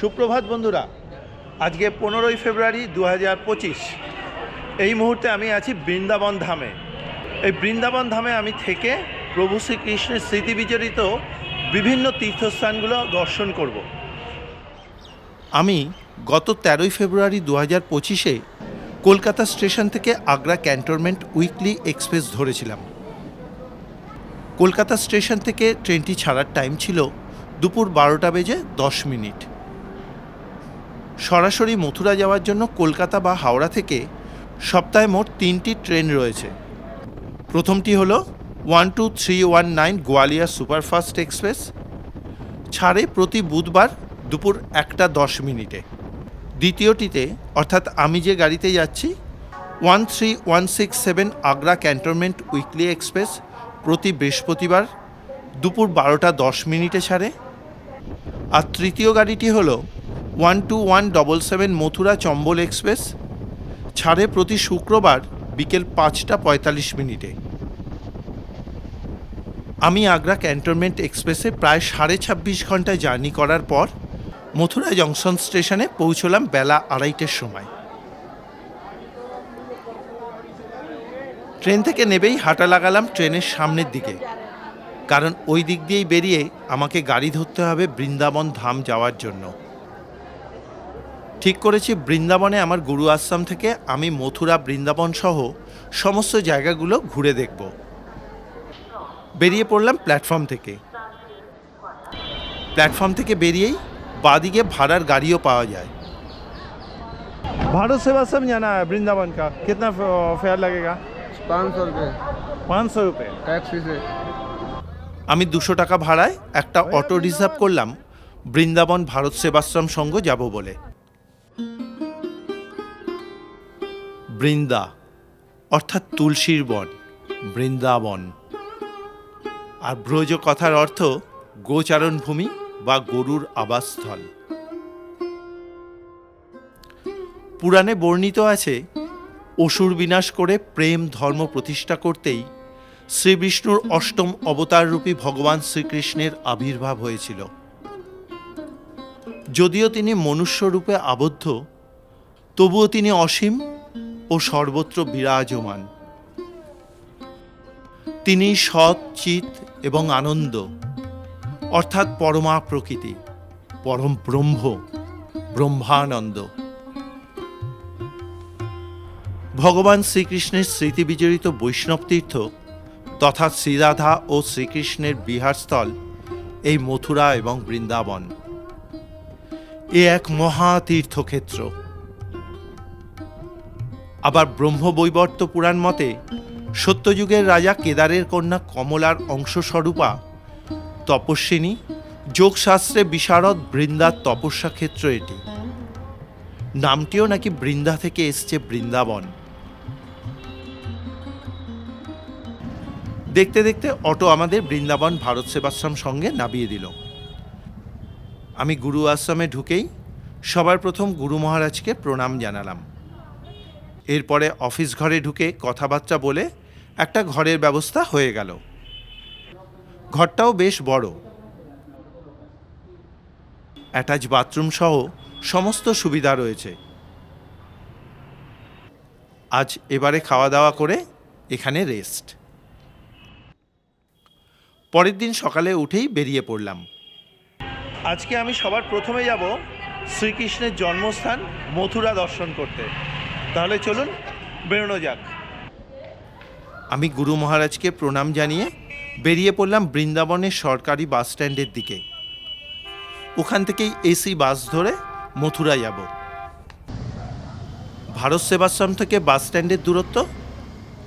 সুপ্রভাত বন্ধুরা, আজকে পনেরোই ফেব্রুয়ারি দু হাজার পঁচিশ। এই মুহূর্তে আমি আছি বৃন্দাবন ধামে। এই বৃন্দাবন ধামে আমি থেকে প্রভু শ্রীকৃষ্ণের স্মৃতি বিজড়িত বিভিন্ন তীর্থস্থানগুলো দর্শন করব। আমি গত তেরোই ফেব্রুয়ারি দু হাজার পঁচিশে কলকাতা স্টেশন থেকে আগ্রা ক্যান্টনমেন্ট উইকলি এক্সপ্রেস ধরেছিলাম। কলকাতা স্টেশন থেকে ট্রেনটি ছাড়ার টাইম ছিল দুপুর বারোটা বেজে দশ মিনিট। সরাসরি মথুরা যাওয়ার জন্য কলকাতা বা হাওড়া থেকে সপ্তাহে মোট তিনটি ট্রেন রয়েছে। প্রথমটি হলো one two three one nine Gwalior superfast express, ছাড়ে প্রতি বুধবার দুপুর একটা দশ মিনিটে। দ্বিতীয়টিতে, অর্থাৎ আমি যে গাড়িতে যাচ্ছি, one three one six seven Agra cantonment weekly express প্রতি বৃহস্পতিবার দুপুর বারোটা দশ মিনিটে ছাড়ে। আর তৃতীয় গাড়িটি হলো one two one double seven Mathura Chambal express ছাড়ে প্রতি শুক্রবার বিকেল পাঁচটা পঁয়তাল্লিশ মিনিটে। আমি আগ্রা ক্যান্টনমেন্ট এক্সপ্রেসে প্রায় সাড়ে ছাব্বিশ ঘন্টায় জার্নি করার পর মথুরা জংশন স্টেশনে পৌঁছলাম বেলা আড়াইটের সময়। ট্রেন থেকে নেবেই হাঁটা লাগালাম ট্রেনের সামনের দিকে। কারণ ওই দিক দিয়েই বেরিয়ে আমাকে গাড়ি ধরতে হবে বৃন্দাবন ধাম যাওয়ার জন্য। ঠিক করেছি বৃন্দাবনে আমার গুরু আশ্রম থেকে আমি মথুরা বৃন্দাবন সহ সমস্ত জায়গাগুলো ঘুরে দেখব। বেরিয়ে পড়লাম প্ল্যাটফর্ম থেকে। প্ল্যাটফর্ম থেকে বেরিয়েই বাদিকে ভাড়ার গাড়িও পাওয়া যায়। ভারত সেবাশ্রম জানা বৃন্দাবন কা। কিতনা ফেয়ার লাগেগা? পাঁচশো রুপে। পাঁচশো রুপে? আমি দুশো টাকা ভাড়ায় একটা অটো রিজার্ভ করলাম বৃন্দাবন ভারত সেবাশ্রম সঙ্গ যাব বলে। বৃন্দা, অর্থাৎ তুলসীর বন, বৃন্দাবন। আর ব্রজ কথার অর্থ গোচারণ ভূমি বা গরুর আবাসস্থল। পুরাণে বর্ণিত আছে, অসুর বিনাশ করে প্রেম ধর্ম প্রতিষ্ঠা করতেই শ্রীবিষ্ণুর অষ্টম অবতাররূপী ভগবান শ্রীকৃষ্ণের আবির্ভাব হয়েছিল। যদিও তিনি মনুষ্যরূপে আবদ্ধ, তবুও তিনি অসীম ও সর্বত্র বিরাজমান। তিনি সৎ, চিত এবং আনন্দ, অর্থাৎ পরমা প্রকৃতি, পরম ব্রহ্ম, ব্রহ্মানন্দ। ভগবান শ্রীকৃষ্ণের স্মৃতি বিজড়িত বৈষ্ণব তীর্থ তথা শ্রীরাধা ও শ্রীকৃষ্ণের বিহারস্থল এই মথুরা এবং বৃন্দাবন। এ এক মহা তীর্থক্ষেত্র আবার ব্রহ্মবৈবর্ত পুরাণ মতে, সত্যযুগের রাজা কেদারের কন্যা কমলার অংশস্বরূপা তপস্বিনী, যোগশাস্ত্রে বিশারদ বৃন্দার তপস্যা ক্ষেত্র এটি। নামটিও নাকি বৃন্দা থেকে এসছে বৃন্দাবন। দেখতে দেখতে অটো আমাদের বৃন্দাবন ভারত সেবাশ্রম সঙ্গে নামিয়ে দিল। আমি গুরু আশ্রমে ঢুকেই সবার প্রথম গুরু মহারাজকে প্রণাম জানালাম। এরপরে অফিস ঘরে ঢুকে কথাবার্তা বলে একটা ঘরের ব্যবস্থা হয়ে গেল। ঘরটাও বেশ বড়। অ্যাটাচ বাথরুম সহ সমস্ত সুবিধা রয়েছে। আজ এবারে খাওয়া দাওয়া করে এখানে রেস্ট পরের দিন সকালে উঠেই বেরিয়ে পড়লাম। আজকে আমি সবার প্রথমে যাব শ্রীকৃষ্ণের জন্মস্থান মথুরা দর্শন করতে। তাহলে চলুন বেরোনো যাক। আমি গুরু মহারাজকে প্রণাম জানিয়ে বেরিয়ে পড়লাম বৃন্দাবনের সরকারি বাস স্ট্যান্ডের দিকে। ওখান থেকেই এসি বাস ধরে মথুরা যাব। ভারত সেবাশ্রম থেকে বাস স্ট্যান্ডের দূরত্ব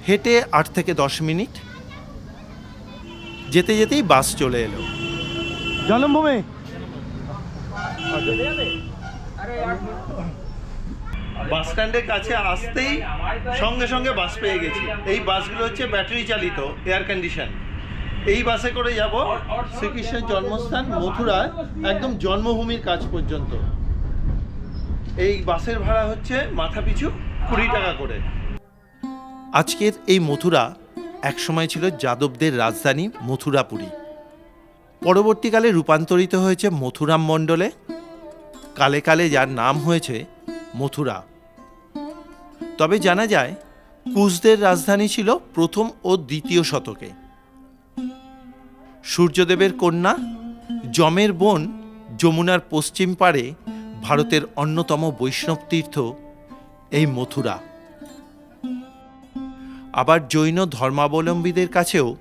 হেঁটে আট থেকে দশ মিনিট। যেতে যেতেই বাস চলে এলো। জন্মভূমি। বাস স্ট্যান্ডের কাছে আসতেই সঙ্গে সঙ্গে বাস পেয়ে গেছি। এই বাসগুলো হচ্ছে ব্যাটারি চালিত এয়ার কন্ডিশন এই বাসে করে যাব শ্রীকৃষ্ণের জন্মস্থান মথুরায়, একদম জন্মভূমির কাজ পর্যন্ত। এই বাসের ভাড়া হচ্ছে মাথা পিছু কুড়ি টাকা করে। আজকের এই মথুরা একসময় ছিল যাদবদের রাজধানী মথুরাপুরী। পরবর্তীকালে রূপান্তরিত হয়েছে মথুরাম মণ্ডলে। কালে কালে যার নাম হয়েছে মথুরা। তবে জানা যায়, কুশদের রাজধানী ছিল প্রথম ও দ্বিতীয় শতকে। সূর্যদেবের কন্যা, যমের বোন যমুনার পশ্চিম পারে ভারতের অন্যতম বৈষ্ণব তীর্থ, এই মথুরা। আবার জৈন ধর্মাবলম্বীদের কাছেও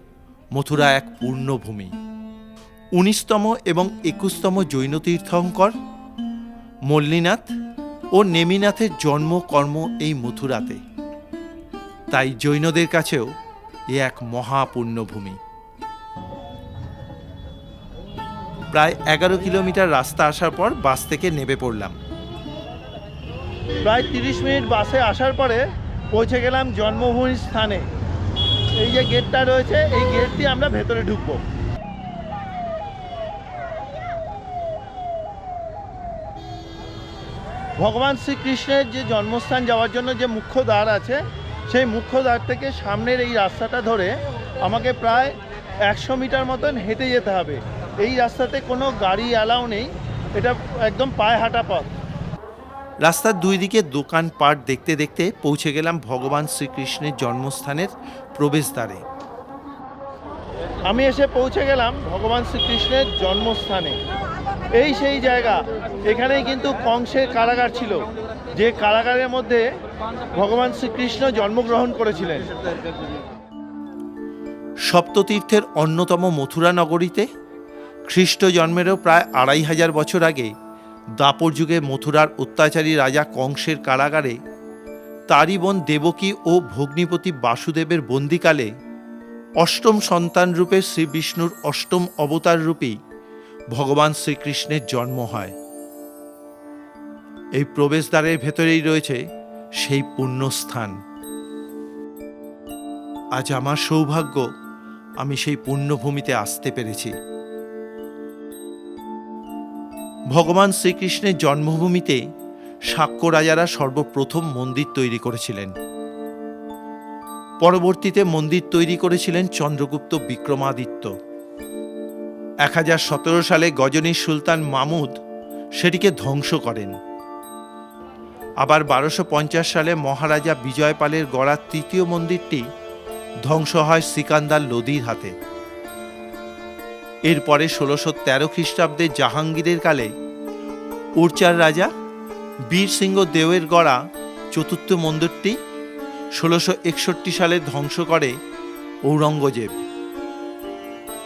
মথুরা এক পূর্ণভূমি। উনিশতম এবং একুশতম জৈন তীর্থঙ্কর মল্লীনাথ ও নেমিনাথের জন্ম, কর্ম এই মথুরাতে। তাই জৈনদের কাছেও এ এক মহাপুণ্যভূমি। প্রায় এগারো কিলোমিটার রাস্তা আসার পর বাস থেকে নেমে পড়লাম। প্রায় তিরিশ মিনিট বাসে আসার পরে পৌঁছে গেলাম জন্মভূমির স্থানে। এই যে গেটটা রয়েছে, এই গেট দিয়ে আমরা ভেতরে ঢুকবো। ভগবান শ্রীকৃষ্ণের যে জন্মস্থান যাওয়ার জন্য যে মুখ্য দ্বার আছে সেই মুখ্য দ্বার থেকে সামনের এই রাস্তাটা ধরে আমাকে প্রায় একশো মিটার মতন হেঁটে যেতে হবে। এই রাস্তাতে কোনো গাড়ি অ্যালাউ নেই। এটা একদম পায়ে হাঁটা পথ। রাস্তার দুই দিকে দোকান পাট দেখতে দেখতে পৌঁছে গেলাম ভগবান শ্রীকৃষ্ণের জন্মস্থানের প্রবেশদ্বারে। আমি এসে পৌঁছে গেলাম ভগবান শ্রীকৃষ্ণের জন্মস্থানে। এই সেই জায়গা। এখানেই কিন্তু কংসের কারাগার ছিল, যে কারাগারের মধ্যে ভগবান শ্রীকৃষ্ণ জন্মগ্রহণ করেছিলেন। সপ্ততীর্থের অন্যতম মথুরা নগরীতে খ্রিস্ট জন্মেরও প্রায় আড়াই হাজার বছর আগে দাপর যুগে মথুরার অত্যাচারী রাজা কংসের কারাগারে তারই বোন দেবকী ও ভগ্নিপতি বাসুদেবের বন্দিকালে অষ্টম সন্তান রূপে শ্রী বিষ্ণুর অষ্টম অবতার রূপেই ভগবান শ্রীকৃষ্ণের জন্ম হয়। এই প্রবেশদ্বারের ভেতরেই রয়েছে সেই পুণ্যস্থান। আজ আমার সৌভাগ্য, আমি সেই পুণ্যভূমিতে আসতে পেরেছি। ভগবান শ্রীকৃষ্ণের জন্মভূমিতে সাক্ষ্য রাজারা সর্বপ্রথম মন্দির তৈরি করেছিলেন। পরবর্তীতে মন্দির তৈরি করেছিলেন চন্দ্রগুপ্ত বিক্রমাদিত্য। এক হাজার সতেরো সালে গজনীর সুলতান মামুদ সেটিকে ধ্বংস করেন। আবার বারোশো সালে মহারাজা বিজয়পালের গড়া তৃতীয় মন্দিরটি ধ্বংস হয় সিকান্দার লোদির হাতে। এরপরে ষোলোশো তেরো খ্রিস্টাব্দে জাহাঙ্গীরের কালে উড়চার রাজা বীর সিংহ দেওয়ের গড়া চতুর্থ মন্দিরটি ষোলোশো একষট্টি সালে ধ্বংস করে ঔরঙ্গজেব।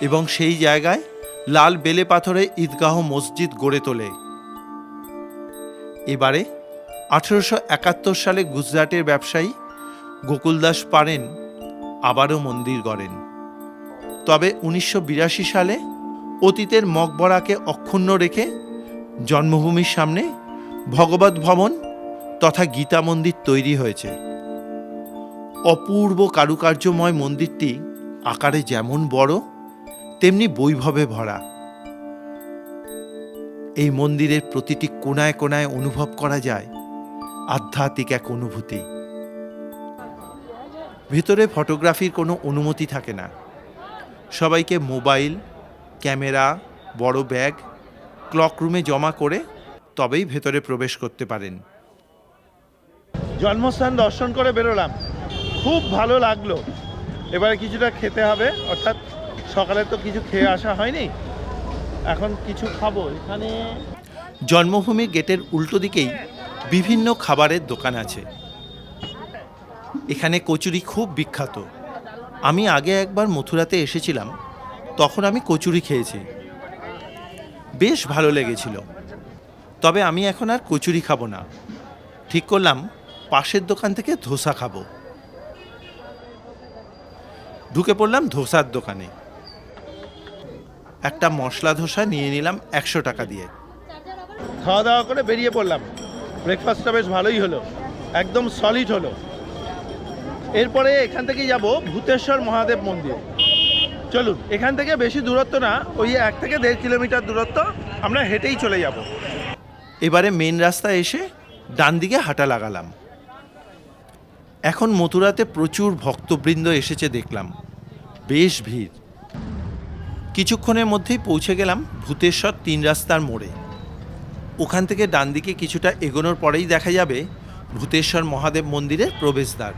এবং সেই জায়গায় লাল বেলে পাথরে ঈদগাহ মসজিদ গড়ে তোলে। এবারে আঠেরোশো একাত্তর সালে গুজরাটের ব্যবসায়ী গোকুলদাস পারেন আবারও মন্দির গড়েন। তবে উনিশশো বিরাশি সালে অতীতের মকবরাকে অক্ষুণ্ণ রেখে জন্মভূমির সামনে ভগবত ভবন তথা গীতা মন্দির তৈরি হয়েছে। অপূর্ব কারুকার্যময় মন্দিরটি আকারে যেমন বড় তেমনি বৈভবে ভরা। এই মন্দিরের প্রতিটি কোনায় কোনায় অনুভব করা যায় আধ্যাত্মিক এক অনুভূতি। ভেতরে ফটোগ্রাফির কোনো অনুমতি থাকে না। সবাইকে মোবাইল, ক্যামেরা, বড় ব্যাগ, ক্লক রুমে জমা করে তবেই ভেতরে প্রবেশ করতে পারেন। জন্মস্থান দর্শন করে বেরোলাম। খুব ভালো লাগল। এবারে কিছুটা খেতে হবে, অর্থাৎ সকালে তো কিছু খেয়ে আসা হয়নি। এখন কিছু খাব। এখানে জন্মভূমির গেটের উল্টো দিকেই বিভিন্ন খাবারের দোকান আছে। এখানে কচুরি খুব বিখ্যাত। আমি আগে একবার মথুরাতে এসেছিলাম, তখন আমি কচুরি খেয়েছি। বেশ ভালো লেগেছিল। তবে আমি এখন আর কচুরি খাব না। ঠিক করলাম, পাশের দোকান থেকে ধোসা খাব। ঢুকে পড়লাম ধোসার দোকানে। একটা মশলা ধোসা নিয়ে নিলাম একশো টাকা দিয়ে। খাওয়া দাওয়া করে বেরিয়ে পড়লাম। ব্রেকফাস্টটা বেশ ভালোই হলো। একদম সলিড হলো। এরপরে এখান থেকে যাব ভূতেশ্বর মহাদেব মন্দির। চলুন এখান থেকে বেশি দূরত্ব না ওই এক থেকে দেড় কিলোমিটার দূরত্ব আমরা হেঁটেই চলে যাব। এবারে মেন রাস্তায় এসে ডান দিকে হাঁটা লাগালাম। এখন মথুরাতে প্রচুর ভক্তবৃন্দ এসেছে দেখলাম। বেশ ভিড়। কিছুক্ষণের মধ্যেই পৌঁছে গেলাম ভূতেশ্বর তিন রাস্তার মোড়ে। ওখান থেকে ডান দিকে কিছুটা এগোনোর পরেই দেখা যাবে ভূতেশ্বর মহাদেব মন্দিরের প্রবেশদ্বার।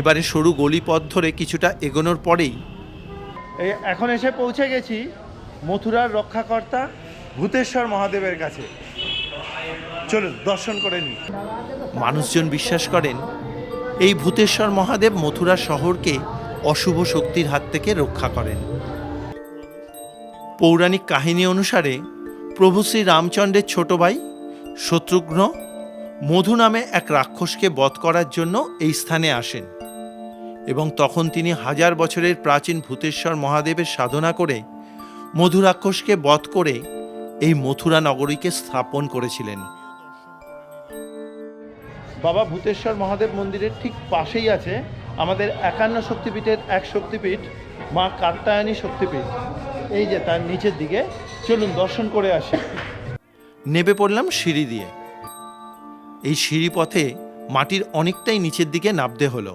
এবারে সরু গলি পথ ধরে কিছুটা এগোনোর পরেই এখন এসে পৌঁছে গেছি মথুরার রক্ষাকর্তা ভূতেশ্বর মহাদেবের কাছে। চলুন দর্শন করে নিই। মানুষজন বিশ্বাস করেন এই ভূতেশ্বর মহাদেব মথুরা শহরকে অশুভ শক্তির হাত থেকে রক্ষা করেন। পৌরাণিক কাহিনী অনুসারে, প্রভু শ্রী রামচন্দ্রের ছোট ভাই, শত্রুঘ্ন, মধু নামে এক রাক্ষসকে বধ করার জন্য এই স্থানে আসেন এবং তখন তিনি হাজার বছরের প্রাচীন ভূতেশ্বর মহাদেবের সাধনা করে মধু রাক্ষসকে বধ করে এই মথুরা নগরীকে স্থাপন করেছিলেন। বাবা ভূতেশ্বর মহাদেব মন্দিরের ঠিক পাশেই আছে আমাদের একান্ন শক্তিপীঠের এক শক্তিপীঠ, মা কাত্তায়নী শক্তিপীঠ। এই যে তার নিচের দিকে, চলুন দর্শন করে আসি। নেবে পড়লাম সিঁড়ি দিয়ে। এই সিঁড়ি পথে মাটির অনেকটাই নিচের দিকে নামতে হলো।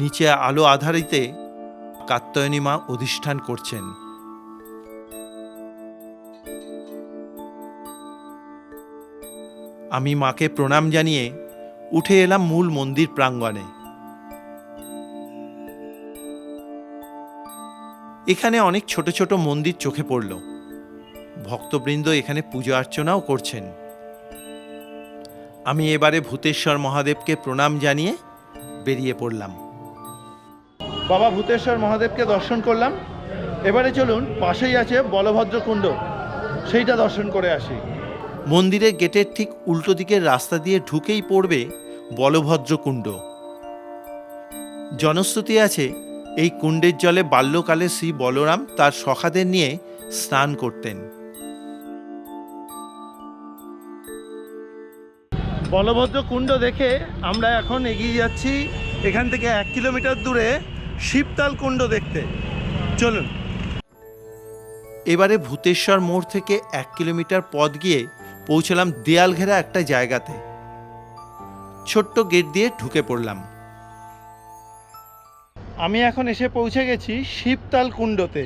নিচে আলো আধারিতে কাত্যায়নী মা অধিষ্ঠান করছেন। আমি মাকে প্রণাম জানিয়ে উঠে এলাম মূল মন্দির প্রাঙ্গণে। এখানে অনেক ছোট ছোট মন্দির চোখে পড়ল। ভক্তবৃন্দ এখানে পূজা অর্চনাও করছেন। আমি এবারে ভূতেশ্বর মহাদেবকে প্রণাম জানিয়ে বেরিয়ে পড়লাম। বাবা ভূতেশ্বর মহাদেবকে দর্শন করলাম। এবারে চলুন, পাশেই আছে বলভদ্র কুণ্ড সেইটা দর্শন করে আসি। মন্দিরের গেটের ঠিক উল্টো দিকের রাস্তা দিয়ে ঢুকেই পড়বে বলভদ্র কুণ্ড জনশ্রুতি আছে এই কুণ্ডের জলে বাল্যকালে শ্রী বলরাম তার সখাদের নিয়ে স্নান করতেন। বলভদ্র কুণ্ড দেখে আমরা এখন এগিয়ে যাচ্ছি এখান থেকে এক কিলোমিটার দূরে শিবতাল কুণ্ড দেখতে। চলুন। এবারে ভূতেশ্বর মোড় থেকে এক কিলোমিটার পথ গিয়ে পৌঁছলাম দেয়াল ঘেরা একটা জায়গাতে। ছোট্ট গেট দিয়ে ঢুকে পড়লাম। আমি এখন এসে পৌঁছে গেছি শিবতাল কুণ্ডতে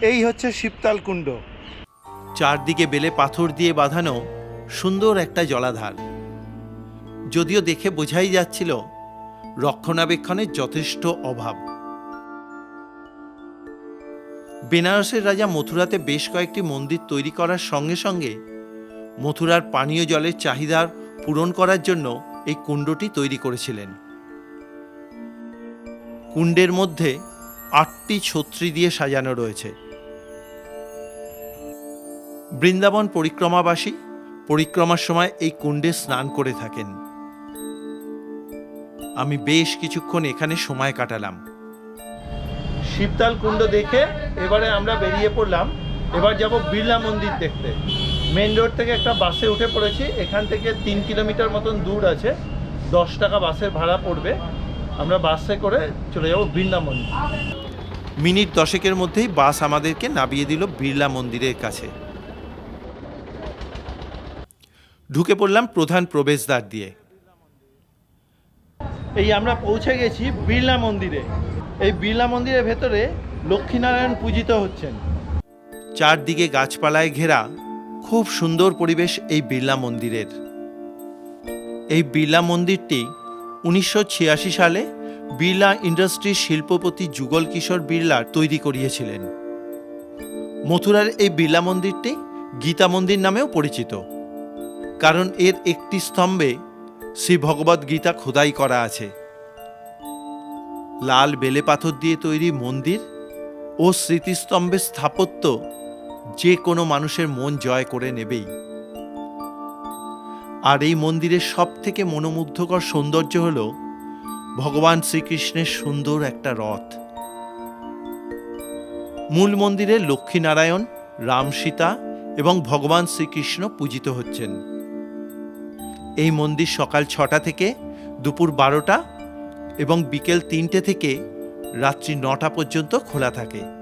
এই হচ্ছে শিবতাল কুণ্ড চারদিকে বেলে পাথর দিয়ে বাঁধানো সুন্দর একটা জলাধার। যদিও দেখে বোঝাই যাচ্ছিল রক্ষণাবেক্ষণের যথেষ্ট অভাব। বেনারসের রাজা মথুরাতে বেশ কয়েকটি মন্দির তৈরি করার সঙ্গে সঙ্গে মথুরার পানীয় জলের চাহিদার পূরণ করার জন্য এই কুণ্ডটি তৈরি করেছিলেন। কুণ্ডের মধ্যে আটটি ছত্রি দিয়ে সাজানো রয়েছে। বৃন্দাবন পরিক্রমাবাসী পরিক্রমার সময় এই কুণ্ডে স্নান করে থাকেন। আমি বেশ কিছুক্ষণ এখানে সময় কাটালাম। শিবতাল কুণ্ড দেখে এবারে আমরা বেরিয়ে পড়লাম। এবার যাব বিড়লা মন্দির দেখতে। মেন রোড থেকে একটা বাসে উঠে পড়েছি। এখান থেকে তিন কিলোমিটার মতন দূর আছে। দশ টাকা বাসের ভাড়া পড়বে। আমরা বাসে করে চলে যাব বিড়লা মন্দির। মিনিট দশেকের মধ্যেই বাস আমাদেরকে নামিয়ে দিল বিড়লা মন্দিরের কাছে। ঢুকে পড়লাম প্রধান প্রবেশদ্বার দিয়ে। এই আমরা পৌঁছে গেছি বিড়লা মন্দিরে। এই বিড়লা মন্দিরের ভেতরে লক্ষ্মীনারায়ণ পূজিত হচ্ছেন। চারদিকে গাছপালায় ঘেরা খুব সুন্দর পরিবেশ এই বিড়লা মন্দিরের। এই বিড়লা মন্দিরটি উনিশশো ছিয়াশি সালে বিড়লা ইন্ডাস্ট্রির শিল্পপতি যুগল কিশোর বিড়লা তৈরি করিয়েছিলেন। মথুরার এই বিড়লা মন্দিরটি গীতা মন্দির নামেও পরিচিত। কারণ এর একটি স্তম্ভে শ্রী ভগবদ গীতা খোদাই করা আছে। লাল বেলে পাথর দিয়ে তৈরি মন্দির ও স্মৃতিস্তম্ভের স্থাপত্য যে কোনো মানুষের মন জয় করে নেবেই। আর এই মন্দিরের সব থেকে মনোমুগ্ধকর সৌন্দর্য হল ভগবান শ্রীকৃষ্ণের সুন্দর একটা রথ। মূল মন্দিরে লক্ষ্মীনারায়ণ রাম সীতা এবং ভগবান শ্রীকৃষ্ণ পূজিত হচ্ছেন। এই মন্দির সকাল ছটা থেকে দুপুর বারোটা এবং বিকেল তিনটে থেকে রাত্রি নটা পর্যন্ত খোলা থাকে।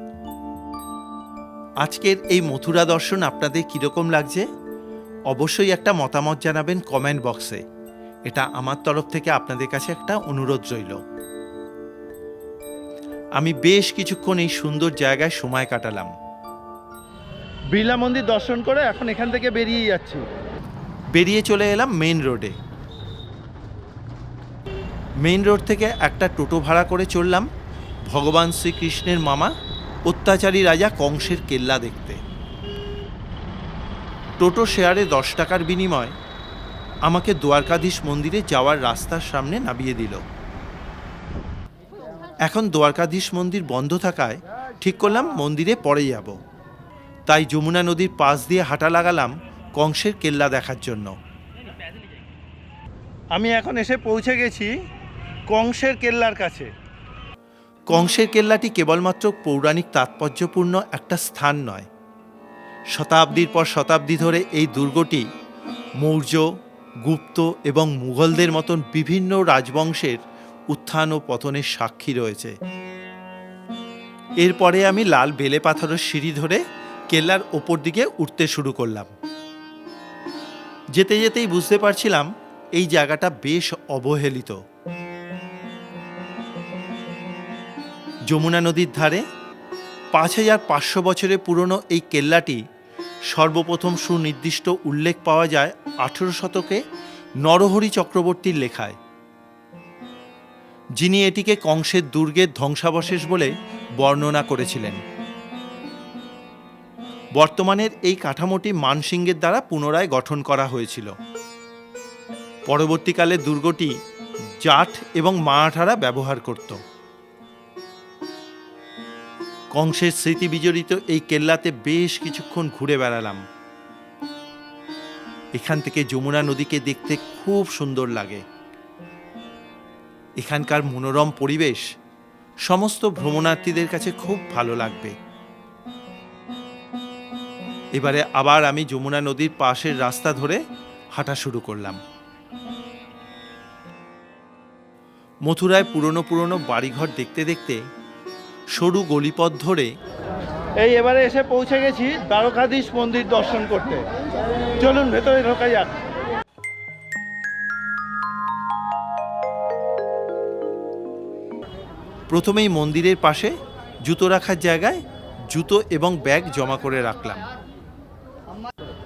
আজকের এই মথুরা দর্শন আপনাদের কীরকম লাগছে? অবশ্যই একটা মতামত জানাবেন কমেন্ট বক্সে এটা আমার তরফ থেকে আপনাদের কাছে একটা অনুরোধ রইল। আমি বেশ কিছুক্ষণ এই সুন্দর জায়গায় সময় কাটালাম। বিড়লা মন্দির দর্শন করে এখন এখান থেকে বেরিয়ে যাচ্ছি। বেরিয়ে চলে এলাম মেইন রোডে মেইন রোড থেকে একটা টোটো ভাড়া করে চললাম। ভগবান শ্রীকৃষ্ণের মামা অত্যাচারী রাজা কংসের কেল্লা দেখতে। টোটো শেয়ারে দশ টাকার বিনিময় আমাকে দ্বারকাধীশ মন্দিরে যাওয়ার রাস্তার সামনে নামিয়ে দিল। এখন দ্বারকাধীশ মন্দির বন্ধ থাকায় ঠিক করলাম মন্দিরে পরে যাব। তাই যমুনা নদীর পাশ দিয়ে হাঁটা লাগালাম কংসের কেল্লা দেখার জন্য। আমি এখন এসে পৌঁছে গেছি কংসের কেল্লার কাছে। কংসের কেল্লাটি কেবলমাত্র পৌরাণিক তাৎপর্যপূর্ণ একটা স্থান নয়। শতাব্দীর পর শতাব্দী ধরে এই দুর্গটি মৌর্য, গুপ্ত এবং মুঘলদের মতন বিভিন্ন রাজবংশের উত্থান ও পতনের সাক্ষী রয়েছে। এরপরে আমি লাল বেলে পাথরের সিঁড়ি ধরে কেল্লার ওপর দিকে উঠতে শুরু করলাম। যেতে যেতেই বুঝতে পারছিলাম এই জায়গাটা বেশ অবহেলিত। যমুনা নদীর ধারে পাঁচ হাজার পাঁচশো বছরের পুরনো এই কেল্লাটি সর্বপ্রথম সুনির্দিষ্ট উল্লেখ পাওয়া যায় আঠেরো শতকে নরহরি চক্রবর্তীর লেখায়। যিনি এটিকে কংসের দুর্গের ধ্বংসাবশেষ বলে বর্ণনা করেছিলেন। বর্তমানের এই কাঠামোটি মানসিংহের দ্বারা পুনরায় গঠন করা হয়েছিল। পরবর্তীকালে দুর্গটি জাট এবং মারাঠারা ব্যবহার করত। কংসের স্মৃতি বিজড়িত এই কেল্লাতে বেশ কিছুক্ষণ ঘুরে বেড়ালাম। এখান থেকে যমুনা নদীকে দেখতে খুব সুন্দর লাগে। এখানকার মনোরম পরিবেশ সমস্ত ভ্রমণার্থীদের কাছে খুব ভালো লাগবে। এবারে আবার আমি যমুনা নদীর পাশের রাস্তা ধরে হাঁটা শুরু করলাম। মথুরায় পুরনো পুরনো বাড়িঘর দেখতে দেখতে সরু গলিপথ ধরে এই এবারে এসে পৌঁছে গেছি দ্বারকাধীশ মন্দির দর্শন করতে। চলুন ভেতরে ঢোকা যাক। প্রথমেই মন্দিরের পাশে জুতো রাখার জায়গায় জুতো এবং ব্যাগ জমা করে রাখলাম।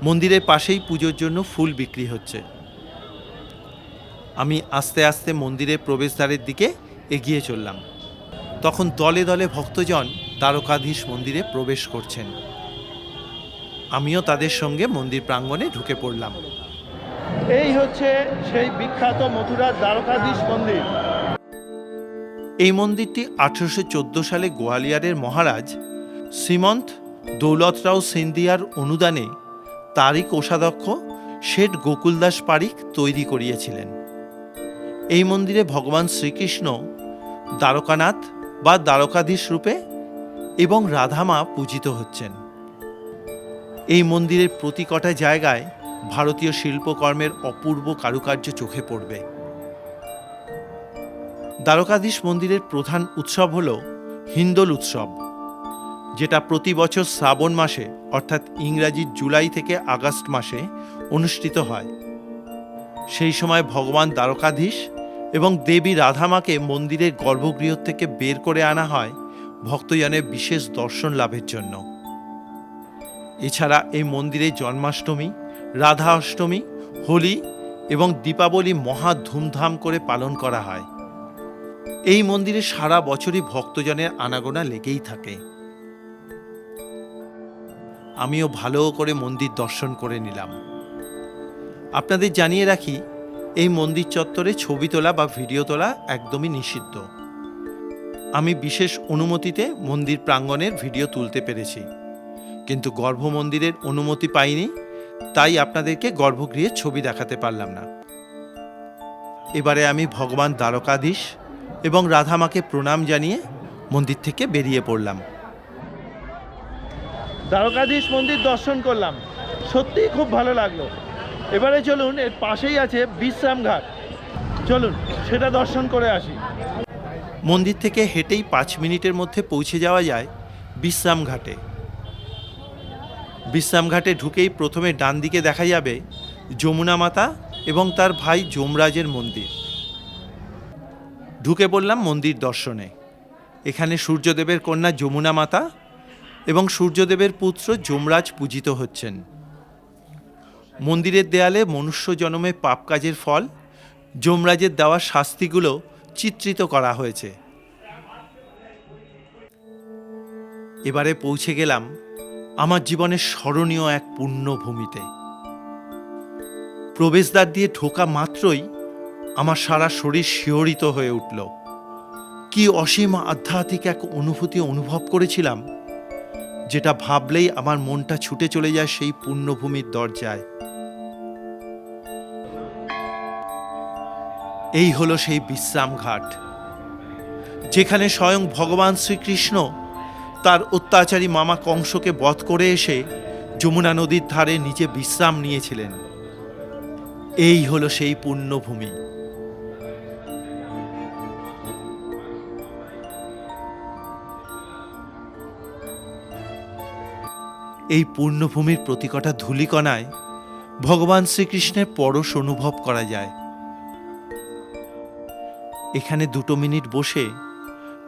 মন্দিরের পাশেই পুজোর জন্য ফুল বিক্রি হচ্ছে। আমি আস্তে আস্তে মন্দিরের প্রবেশদ্বারের দিকে এগিয়ে চললাম। তখন দলে দলে ভক্তজন দ্বারকাধীশ মন্দিরে প্রবেশ করছেন। আমিও তাদের সঙ্গে মন্দির প্রাঙ্গণে ঢুকে পড়লাম। এই হচ্ছে সেই বিখ্যাত মথুরার দ্বারকাধীশ মন্দির। এই মন্দিরটি আঠেরোশো সালে গোয়ালিয়রের মহারাজ শ্রীমন্ত দৌলতরাও সিন্ধিয়ার অনুদানে তারই কোষাধ্যক্ষ শেঠ গোকুলদাস পারিক তৈরি করিয়েছিলেন। এই মন্দিরে ভগবান শ্রীকৃষ্ণ দ্বারকানাথ বা দ্বারকাধীশ রূপে এবং রাধামা পূজিত হচ্ছেন। এই মন্দিরের প্রতি কটা জায়গায় ভারতীয় শিল্পকর্মের অপূর্ব কারুকার্য চোখে পড়বে। দ্বারকাধীশ মন্দিরের প্রধান উৎসব হল হিন্দোল উৎসব, যেটা প্রতি বছর শ্রাবণ মাসে, অর্থাৎ ইংরাজি জুলাই থেকে আগস্ট মাসে অনুষ্ঠিত হয়। সেই সময় ভগবান দ্বারকাধীশ এবং দেবী রাধামাকে মন্দিরের গর্ভগৃহ থেকে বের করে আনা হয় ভক্তজনের বিশেষ দর্শন লাভের জন্য। এছাড়া এই মন্দিরে জন্মাষ্টমী, রাধা অষ্টমী, হোলি এবং দীপাবলি মহা ধুমধাম করে পালন করা হয়। এই মন্দিরে সারা বছরই ভক্তজনের আনাগোনা লেগেই থাকে। আমিও ভালো করে মন্দির দর্শন করে নিলাম। আপনাদের জানিয়ে রাখি এই মন্দির চত্বরে ছবি তোলা বা ভিডিও তোলা একদমই নিষিদ্ধ। আমি বিশেষ অনুমতিতে মন্দির প্রাঙ্গণের ভিডিও তুলতে পেরেছি। কিন্তু গর্ভ মন্দিরের অনুমতি পাইনি, তাই আপনাদেরকে গর্ভগৃহের ছবি দেখাতে পারলাম না। এবারে আমি ভগবান দ্বারকাধীশ এবং রাধামাকে প্রণাম জানিয়ে মন্দির থেকে বেরিয়ে পড়লাম। দ্বারকাধীশ মন্দির দর্শন করলাম। সত্যিই খুব ভালো লাগল। এবারে চলুন, এর পাশেই আছে বিশ্রাম ঘাট। চলুন, সেটা দর্শন করে আসি। মন্দির থেকে হেঁটেই পাঁচ মিনিটের মধ্যে পৌঁছে যাওয়া যায় বিশ্রাম ঘাটে। বিশ্রাম ঘাটে ঢুকেই প্রথমে ডান দিকে দেখা যাবে যমুনা মাতা এবং তার ভাই যমরাজের মন্দির। ঢুকে পড়লাম মন্দির দর্শনে। এখানে সূর্যদেবের কন্যা যমুনা মাতা এবং সূর্যদেবের পুত্র যমরাজ পূজিত হচ্ছেন। মন্দিরের দেয়ালে মনুষ্য জন্মে পাপ কাজের ফল, যমরাজের দেওয়া শাস্তিগুলো চিত্রিত করা হয়েছে। এবারে পৌঁছে গেলাম আমার জীবনের স্মরণীয় এক পুণ্যভূমিতে প্রবেশদ্বার দিয়ে ঢোকা মাত্রই আমার সারা শরীর শিহরিত হয়ে উঠল। কি অসীম আধ্যাত্মিক এক অনুভূতি অনুভব করেছিলাম, যেটা ভাবলেই আমার মনটা ছুটে চলে যায় সেই পুণ্যভূমির দরজায়। এই হলো সেই বিশ্রাম ঘাট যেখানে স্বয়ং ভগবান শ্রীকৃষ্ণ তার অত্যাচারী মামা কংসকে বধ করে এসে যমুনা নদীর ধারে নিজে বিশ্রাম নিয়েছিলেন। এই হলো সেই পুণ্যভূমি। এই পূর্ণভূমির প্রতিকটা ধূলিকণায় ভগবান শ্রীকৃষ্ণের পরশ অনুভব করা যায়। এখানে দুটো মিনিট বসে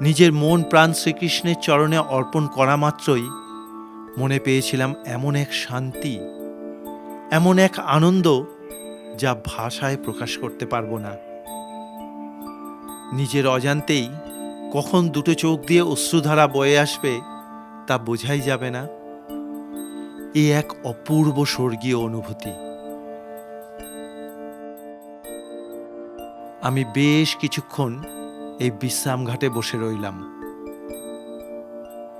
নিজের মন প্রাণ শ্রীকৃষ্ণের চরণে অর্পণ করা মাত্রই মনে পেয়েছিলাম এমন এক শান্তি, এমন এক আনন্দ যা ভাষায় প্রকাশ করতে পারব না। নিজের অজান্তেই কখন দুটো চোখ দিয়ে অশ্রুধারা বয়ে আসবে তা বোঝাই যাবে না। এ এক অপূর্ব স্বর্গীয় অনুভূতি। আমি বেশ কিছুক্ষণ এই বিশ্রাম ঘাটে বসে রইলাম।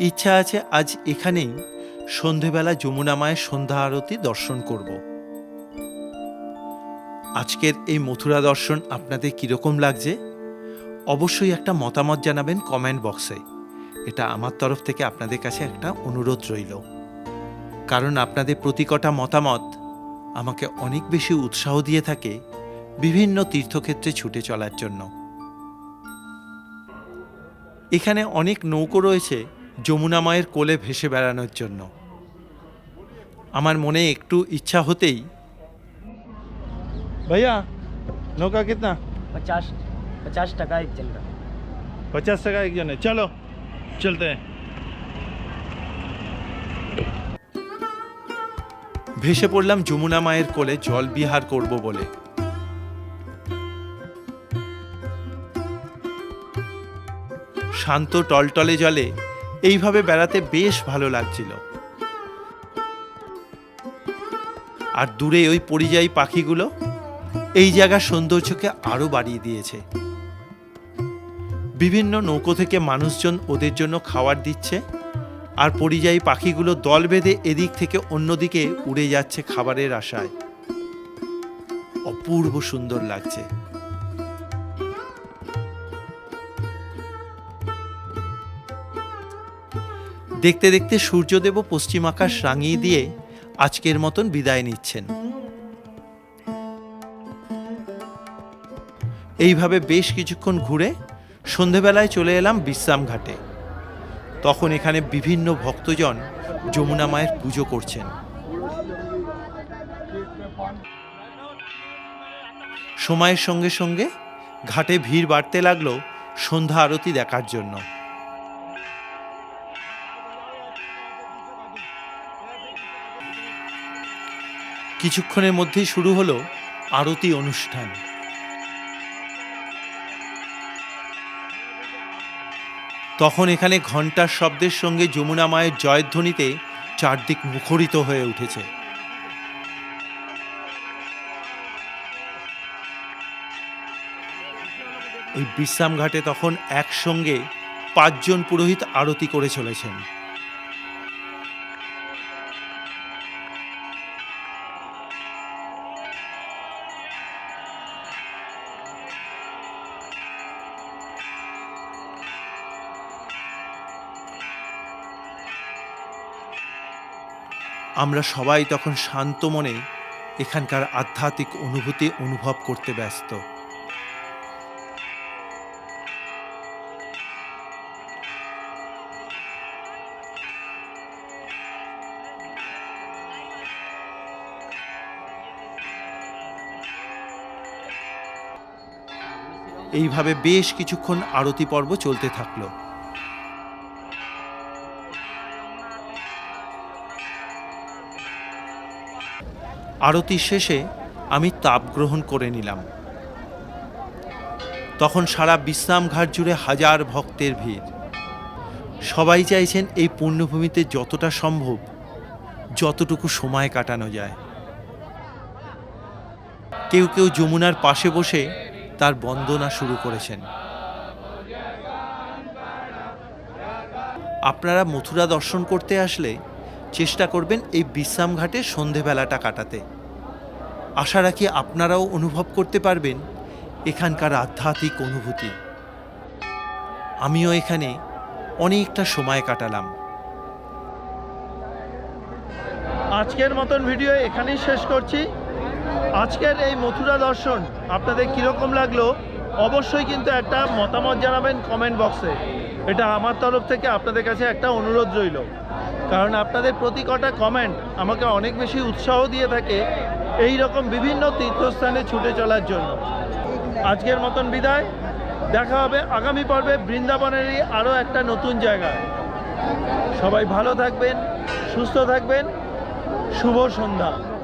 ইচ্ছা আছে আজ এখানেই সন্ধেবেলা যমুনা মায়ের সন্ধ্যা আরতি দর্শন করব। আজকের এই মথুরা দর্শন আপনাদের কীরকম লাগছে? অবশ্যই একটা মতামত জানাবেন কমেন্ট বক্সে। এটা আমার তরফ থেকে আপনাদের কাছে একটা অনুরোধ রইল। কারণ আপনাদের প্রতি কটা মতামত আমাকে অনেক বেশি উৎসাহ দিয়ে থাকে বিভিন্ন তীর্থক্ষেত্রে ছুটে চলার জন্য। এখানে অনেক নৌকো রয়েছে যমুনা মায়ের কোলে ভেসে বেড়ানোর জন্য। আমার মনে একটু ইচ্ছা হতেই। ভাইয়া নৌকা কিতনা? পচাশ পচাশ টাকা একজন কা। পচাশ টাকা একজনে। চলো চলতে। ভেসে পড়লাম যমুনা মায়ের কোলে জল বিহার করব বলে। শান্ত টলটলে জলে এইভাবে বেড়াতে বেশ ভালো লাগছিল। আর দূরে ওই পরিযায়ী পাখিগুলো এই জায়গার সৌন্দর্যকে আরও বাড়িয়ে দিয়েছে। বিভিন্ন নৌকো থেকে মানুষজন ওদের জন্য খাবার দিচ্ছে আর পরিযায়ী পাখিগুলো দল বেঁধে এদিক থেকে অন্যদিকে উড়ে যাচ্ছে খাবারের আশায়। অপূর্ব সুন্দর লাগছে। দেখতে দেখতে সূর্যদেবও পশ্চিম আকাশ রাঙিয়ে দিয়ে আজকের মতন বিদায় নিচ্ছেন। এইভাবে বেশ কিছুক্ষণ ঘুরে সন্ধেবেলায় চলে এলাম বিশ্রাম ঘাটে। তখন এখানে বিভিন্ন ভক্তজন যমুনা মায়ের পুজো করছেন। সময়ের সঙ্গে সঙ্গে ঘাটে ভিড় বাড়তে লাগল সন্ধ্যা আরতি দেখার জন্য। কিছুক্ষণের মধ্যেই শুরু হলো আরতি অনুষ্ঠান। তখন এখানে ঘণ্টার শব্দের সঙ্গে যমুনা মায়ের জয়ধ্বনিতে চারদিক মুখরিত হয়ে উঠেছে। এই বিশ্রামঘাটে তখন একসঙ্গে পাঁচজন পুরোহিত আরতি করে চলেছেন। আমরা সবাই তখন শান্ত মনে এখানকার আধ্যাত্মিক অনুভূতি অনুভব করতে ব্যস্ত। এইভাবে বেশ কিছুক্ষণ আরতি পর্ব চলতে থাকল। আরতি শেষে আমি তাপ গ্রহণ করে নিলাম। তখন সারা বিশ্রামঘাট জুড়ে হাজার ভক্তের ভিড়। সবাই চাইছেন এই পুণ্যভূমিতে যতটা সম্ভব যতটুকু সময় কাটানো যায়। কেউ কেউ যমুনার পাশে বসে তার বন্দনা শুরু করেছেন। আপনারা মথুরা দর্শন করতে আসলে চেষ্টা করবেন এই বিশ্রামঘাটে সন্ধেবেলাটা কাটাতে। আশা রাখি আপনারাও অনুভব করতে পারবেন এখানকার আধ্যাত্মিক অনুভূতি। আমিও এখানে অনেকটা সময় কাটালাম। আজকের মতন ভিডিও এখানেই শেষ করছি। আজকের এই মথুরা দর্শন আপনাদের কীরকম লাগল অবশ্যই কিন্তু একটা মতামত জানাবেন কমেন্ট বক্সে। এটা আমার তরফ থেকে আপনাদের কাছে একটা অনুরোধ রইল। কারণ আপনাদের প্রতি কটা কমেন্ট আমাকে অনেক বেশি উৎসাহ দিয়ে থাকে। এই রকম বিভিন্ন তীর্থস্থানে ছুটে চলার জন্য। আজকের মতন বিদায়। দেখা হবে আগামী পর্বে বৃন্দাবনেরই আরও একটা নতুন জায়গা সবাই ভালো থাকবেন, সুস্থ থাকবেন। শুভ সন্ধ্যা।